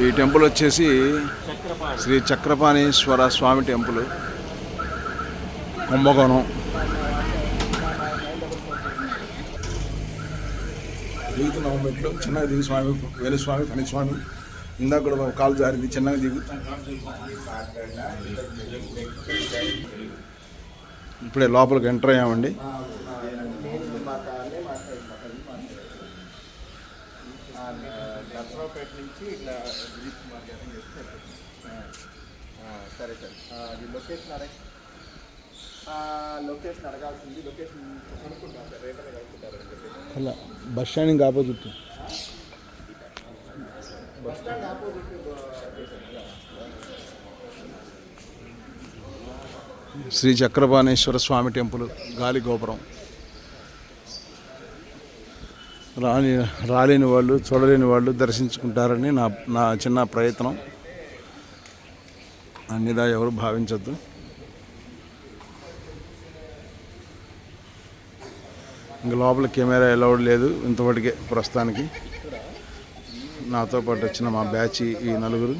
ఈ టెంపుల్ వచ్చేసి శ్రీ చక్రపాణీశ్వర స్వామి టెంపుల్. కుంభకోణం. దిగుతున్నాము మెట్లు చిన్నగా దిగు స్వామి వేణుస్వామి కని స్వామి. ఇందాక కూడా ఒక కాలు జారింది చిన్నగా దిగు. ఇప్పుడే లోపలికి ఎంటర్ అయ్యామండి. నర్సరావుపేట నుంచి ఇట్లా విజిట్ మార్కెట్ చేస్తే సరే సార్. అది లొకేషన్ అడగ లొకేషన్ అడగాల్సింది. లొకేషన్ కనుక్కుంటాం సార్ అలా bus standing opposite. Bus stand opposite Sri Chakrapaneswara Swamy temple గాలి గోపురం. రాని రాలేని వాళ్ళు చూడలేని వాళ్ళు దర్శించుకుంటారని నా నా చిన్న ప్రయత్నం. అన్నిదా ఎవరు భావించద్దు. ఇంక లోపల కెమెరా అలౌడ్ లేదు ఇంతవరకే ప్రస్తుతానికి. నాతో పాటు వచ్చిన మా బ్యాచ్ ఈ నలుగురు.